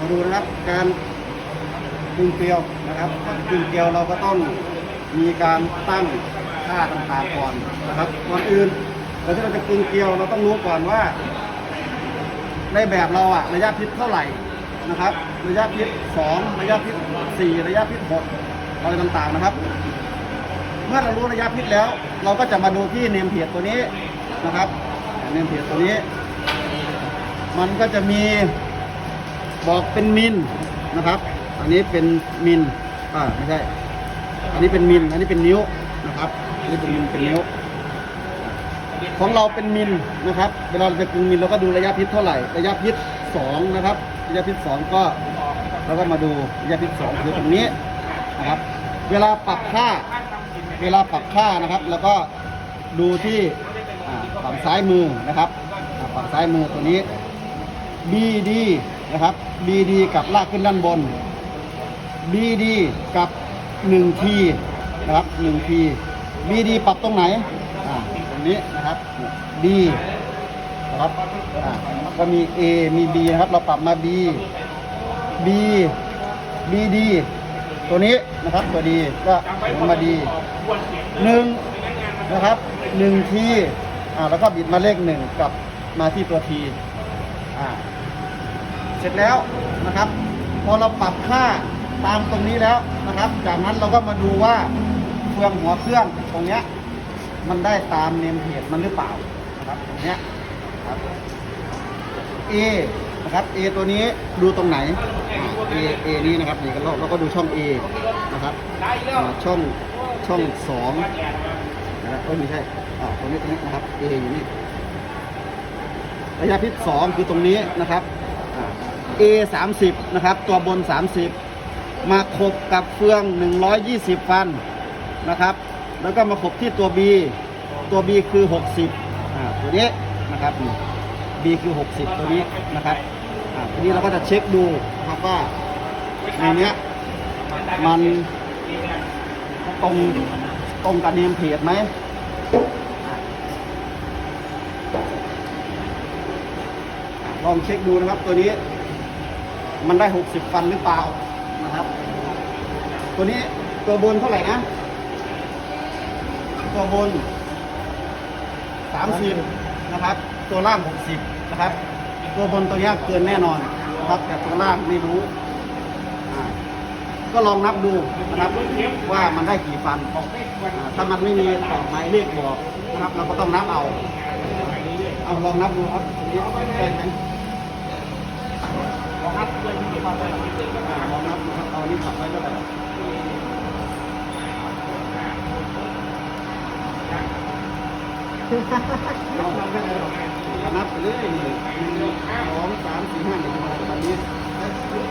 มาดูนะครับการกึ่งเกลียวนะครับกึ่งเกลียวเราก็ต้องมีการตั้งค่าต่างๆก่อนนะครับก่อนอื่นเราที่เราจะกึ่งเกลียวเราต้องรู้ก่อนว่า ในแบบเราอะระยะพิษเท่าไหร่นะครับ ระยะพิษ2ระยะพิษ4ระยะพิษ6อะไรต่างๆนะครับ เมื่อเรารู้ระยะพิษแล้ว เราก็จะมาดูที่เนมเพจตัวนี้นะครับเนมเพจตัวนี้ มันก็จะมี บอกเป็นมิลนะครับ อันนี้เป็นมิลอ่าไม่ใช่ อันนี้เป็นมิลอันนี้เป็นนิ้วนะครับอันนี้เป็นมิลเป็นนิ้ว ของเราเป็นมิลนะครับ เวลาเราจะกึงมิลเราก็ดูระยะพิษเท่าไหร่ ระยะพิษ2นะครับ ระยะพิษ2ก็เราก็มาดูระยะพิษ2คือตรงนี้นะครับ เวลาปรับค่า เวลาปรับค่านะครับ แล้วก็ดูที่ฝั่งซ้ายมือนะครับฝั่งซ้ายมือตัวนี้ BD นะครับ BD กับลากขึ้นด้านบน BD กับ 1T นะครับ 1T BD ปรับตรงไหนอ่าตรงนี้นะครับ D นะครับอ่าก็มี A มี B นะครับ เราปรับมา B B BD ตัวนี้นะครับตัวดีก็หมุนมาดีหนึ่งนะครับหนึ่งทีอ่าแล้วก็บิดมาเลขหนึ่งกับมาที่ตัวทีอ่า เสร็จแล้วนะครับ พอเราปรับค่าตามตรงนี้แล้วนะครับ จากนั้นเราก็มาดูว่าเฟืองหัวเครื่องตรงเนี้ยมันได้ตามเนมเพจมันหรือเปล่านะครับตรงเนี้ยครับ A นะครับ A ตัวนี้ดูตรงไหนอ่า A A นี้นะครับนี่ก็เราเราก็ดูช่อง A นะครับช่องช่องสองนะครับไม่ใช่อ่าตรงนี้ตรงนี้นะครับ A อยู่นี่ระยะพิษ2คือตรงนี้นะครับอ่า A 30นะครับ ตัวบน 30 มาขบกับเฟือง 120 ฟันนะครับ แล้วก็มาขบที่ตัว B ตัว B คือ 60อ่าตัวนี้นะครับนี่ B คือ 60 ตัวนี้นะครับอ่าทีนี้เราก็จะเช็คดูนะครับว่าในเนี้ยมันตรงตรงกับเนมเพจไหมลองเช็คดูนะครับตัวนี้ มันได้ 60 ฟันหรือเปล่านะครับ ตัวนี้ตัวบนเท่าไหร่นะ ตัวบน 30 นะครับ ตัวล่าง 60 นะครับ ตัวบนตัวนี้เกินแน่นอนนะครับ แต่ตัวล่างไม่รู้ก็ลองนับดูนะครับว่ามันได้กี่ฟัน ถ้ามันไม่มีต่อหมายเลขบอกนะครับ เราก็ต้องนับเอา เอาลองนับดูครับ เพื่อนที่เข้าไปอ่าลองนับดูครับเอานี่ขับไว้เท่าไหร่ลองนับได้เลยนับเลยหนึ่งสองสามสี่ห้าหนึ่งมาแบบนี้คือ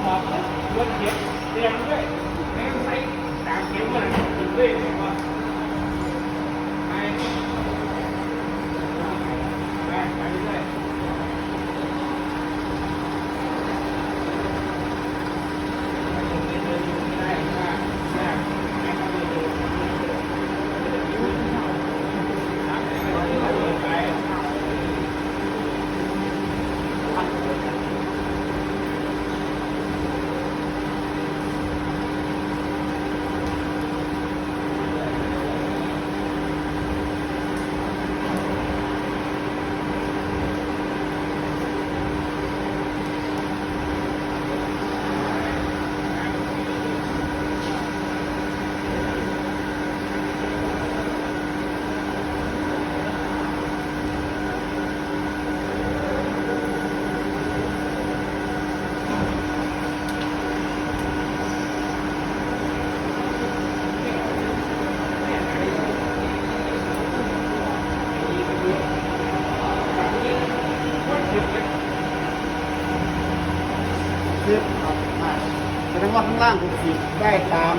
ล่างถูกฉีได้ตาม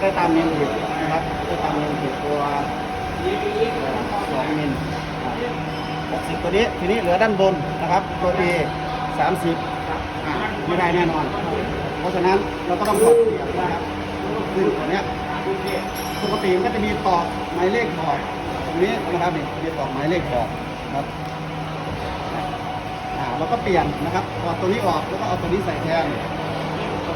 ได้ตามเมนถูนะครับได้ตามเมนถูตัวสองเมนหกสิบตัวนี้ทีนี้เหลือด้านบนนะครับ ตัวดีสามสิบไม่ได้แน่นอน เพราะฉะนั้นเราก็ต้องกเสียบนะครับตัวนี้ปกติมันก็จะมีตอกหมายเลขบอกตรงนี้นะครับนี่มีตอกหมายเลขบอกครับเราก็เปลี่ยนนะครับตอดตัวนี้ออกแล้วก็เอาตัวนี้ใส่แทน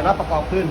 สร็จแล้วประกอบขึ้น